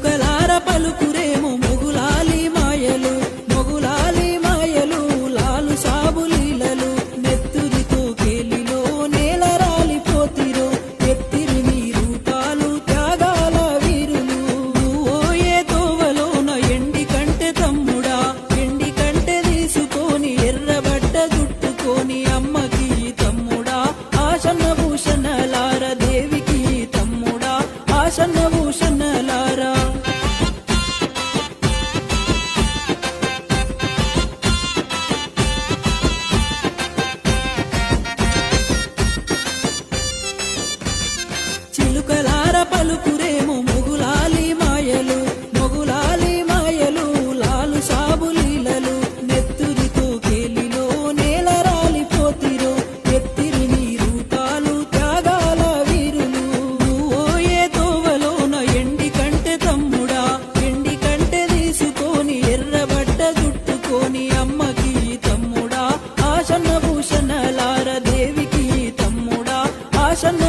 ఎలుకలార పలుకురేమో మొగులాలి మాయలు మొగులాలి మాయలు లాలు సాబులీలలు నెత్తురితో కేలిలో నేల రాలిపోతిరో ఎత్తిరి మీ రూపాలు త్యాగాల వీరులు. ఓయే తోవలోన ఎండి కంటే తమ్ముడా ఎండి కంటే తీసుకొని ఎర్రబడ్డ చుట్టుకొని అమ్మకి తమ్ముడా. ఆశన భూషణలార దేవికి తమ్ముడా ఆశన భూషణలారా పాలుకురేమో మొగులాలి మాయలు మొగులాలి మాయలు లాలు సాబులీలలు నెత్తురితో కేలిలో నేల రాలిపోతిరు ఎత్తిరి నీ రూపాలు త్యాగాల వీరులు. ఓయే తోవలోన ఎండి కంటే తమ్ముడా ఎండి తీసుకొని ఎర్రబట్ట చుట్టుకొని అమ్మకి తమ్ముడా. ఆసన్న తమ్ముడా ఆసన్న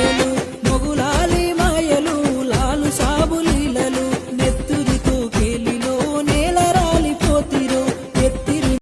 Aleluya.